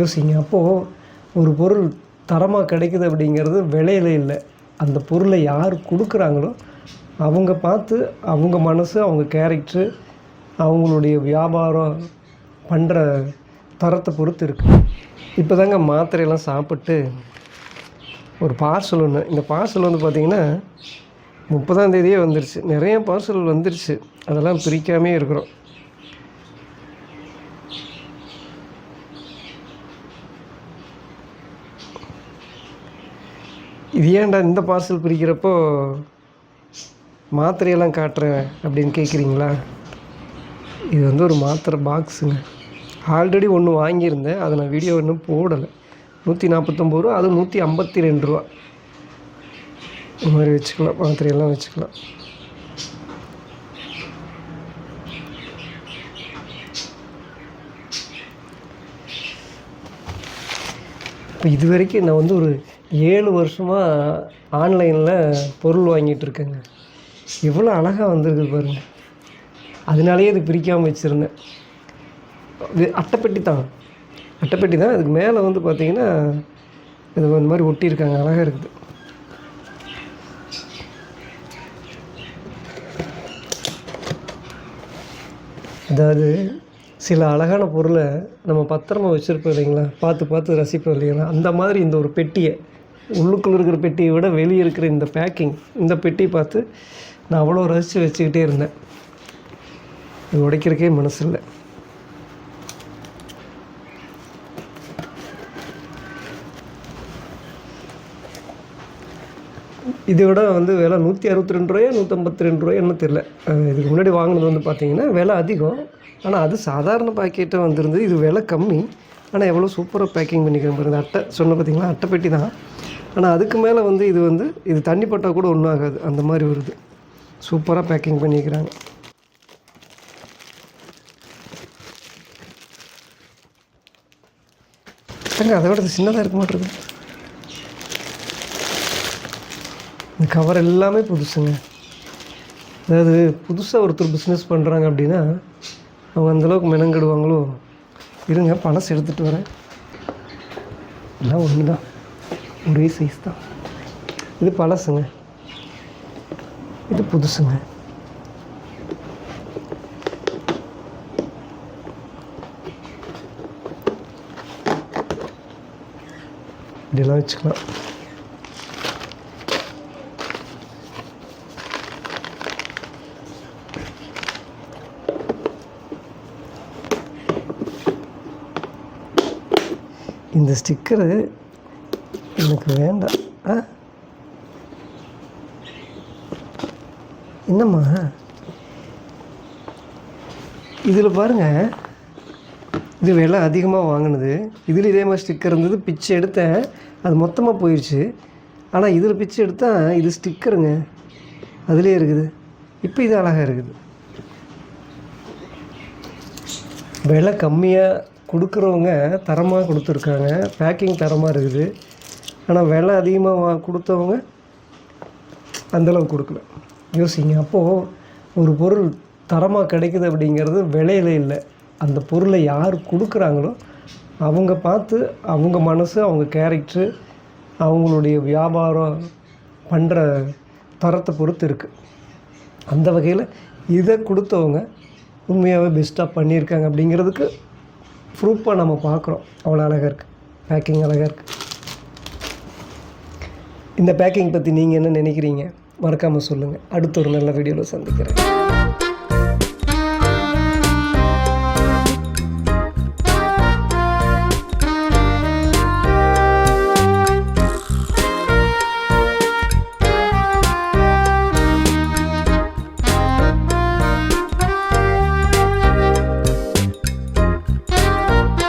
யோசிங்க. அப்போது ஒரு பொருள் தரமாக கிடைக்குது அப்படிங்கிறது விலையில இல்லை. அந்த பொருளை யார் கொடுக்குறாங்களோ அவங்க பார்த்து அவங்க மனசு அவங்க கேரக்டரு அவங்களுடைய வியாபாரம் பண்ணுற தரத்தை பொறுத்து இருக்குது இப்போ தாங்க மாத்திரையெல்லாம் சாப்பிட்டு ஒரு பார்சல் ஒன்று இந்த பார்சல் வந்து பார்த்திங்கன்னா முப்பதாம் தேதியே வந்துருச்சு. நிறைய பார்சல் வந்துருச்சு. அதெல்லாம் பிரிக்காமே இருக்கிறோம். இது ஏன்டா இந்த பார்சல் பிரிக்கிறப்போ மாத்திரையெல்லாம் காட்டுறேன் அப்படின்னு கேட்குறீங்களா இது வந்து ஒரு மாத்திரை பாக்ஸுங்க ஆல்ரெடி ஒன்று வாங்கியிருந்தேன். அதை நான் வீடியோ இன்னும் போடலை. நூற்றி நாற்பத்தொம்பது ரூபா அது நூற்றி ஐம்பத்தி ரெண்டு ரூபா. இந்த மாதிரி வச்சுக்கலாம். மாத்திரையெல்லாம் வச்சுக்கலாம். இப்போ இது வரைக்கும் நான் வந்து ஒரு ஏழு வருஷமாக ஆன்லைனில் பொருள் வாங்கிட்டு இருக்கேங்க. எவ்வளோ அழகாக வந்திருக்கு பாருங்கள் அதனாலேயே இது பிரிக்காமல் வச்சுருந்தேன். இது அட்டைப்பெட்டி தான். அட்டைப்பெட்டி தான். அதுக்கு மேலே வந்து பார்த்தீங்கன்னா இது இந்த மாதிரி ஒட்டியிருக்காங்க. அழகாக இருக்குது. அதாவது சில அழகான பொருளை நம்ம பத்திரமா வச்சுருப்போம் இல்லைங்களா? பார்த்து பார்த்து ரசிப்போம் இல்லைங்களா? அந்த மாதிரி இந்த ஒரு பெட்டியை உள்ளுக்குள்ளே இருக்கிற பெட்டியை விட வெளியே இருக்கிற இந்த பேக்கிங் இந்த பெட்டி பார்த்து நான் அவ்வளோ ரசித்து வச்சுக்கிட்டே இருந்தேன். இது உடைக்கிறக்கே மனசு இல்லை இதை விட வந்து விலை நூற்றி அறுபத்தி ரெண்டு ரூபாயோ நூற்றம்பத்தி ரெண்டு ரூபாய் என்ன தெரில இதுக்கு முன்னாடி வாங்கினது வந்து பார்த்தீங்கன்னா விலை அதிகம். ஆனால் அது சாதாரண பாக்கெட்டாக வந்திருந்தது. இது விலை கம்மி. ஆனால் எவ்வளோ சூப்பராக பேக்கிங் பண்ணிக்கிறேன் பாருங்கள் அட்டை சொன்ன பார்த்தீங்கன்னா அட்டை பெட்டி தான். ஆனால் அதுக்கு மேலே வந்து இது வந்து இது தண்ணி பட்டால் கூட ஒன்றும் ஆகாது அந்த மாதிரி வருது சூப்பராக பேக்கிங் பண்ணிக்கிறாங்க. ஏங்க அதை விட இது சின்னதாக இருக்க மாட்டிருக்கு இந்த கவர் எல்லாமே புதுசுங்க. அதாவது புதுசாக ஒருத்தர் பிஸ்னஸ் பண்ணுறாங்க அப்படின்னா அவங்க அந்தளவுக்கு மெனங்கெடுவாங்களோ? இருங்க பணம் எடுத்துகிட்டு வரேன். எல்லாம் ஒன்று தான் ஒரே சைஸ் தான். இது பழசுங்க. இது புதுசுங்க. இப்படிலாம் வச்சுக்கலாம். இந்த ஸ்டிக்கரு எனக்கு வேண்டாம். ஆ? என்னம்மா? இதில் பாருங்கள் இது விலை அதிகமாக வாங்கினது. இதில் இதே மாதிரி ஸ்டிக்கர் இருந்தது. பிச்சை எடுத்தேன். அது மொத்தமாக போயிடுச்சு ஆனால் இதில் பிச்சை எடுத்தால் இது ஸ்டிக்கருங்க அதுலேயே இருக்குது. இப்போ இது அழகாக இருக்குது. விலை கம்மியாக கொடுக்குறவங்க தரமாக கொடுத்துருக்காங்க. பேக்கிங் தரமாக இருக்குது. ஆனால் விலை அதிகமாக வா கொடுத்தவங்க அந்தளவு கொடுக்கல. யோசிங்க அப்போது ஒரு பொருள் தரமாக கிடைக்குது அப்படிங்கிறது விலையில இல்லை. அந்த பொருளை யார் கொடுக்குறாங்களோ அவங்க பார்த்து அவங்க மனசு அவங்க கேரக்டரு அவங்களுடைய வியாபாரம் பண்ணுற தரத்தை பொறுத்து இருக்குது அந்த வகையில் இதை கொடுத்தவங்க உண்மையாகவே பெஸ்ட்டாக பண்ணியிருக்காங்க அப்படிங்கிறதுக்கு ப்ரூஃபாக நம்ம பார்க்குறோம். அவ்வளோ அழகாக இருக்குது பேக்கிங் அழகாக இருக்குது இந்த பேக்கிங் பற்றி நீங்கள் என்ன நினைக்கிறீங்க? மறக்காமல் சொல்லுங்கள் அடுத்த ஒரு நல்ல வீடியோவில் சந்திக்கிறேன்.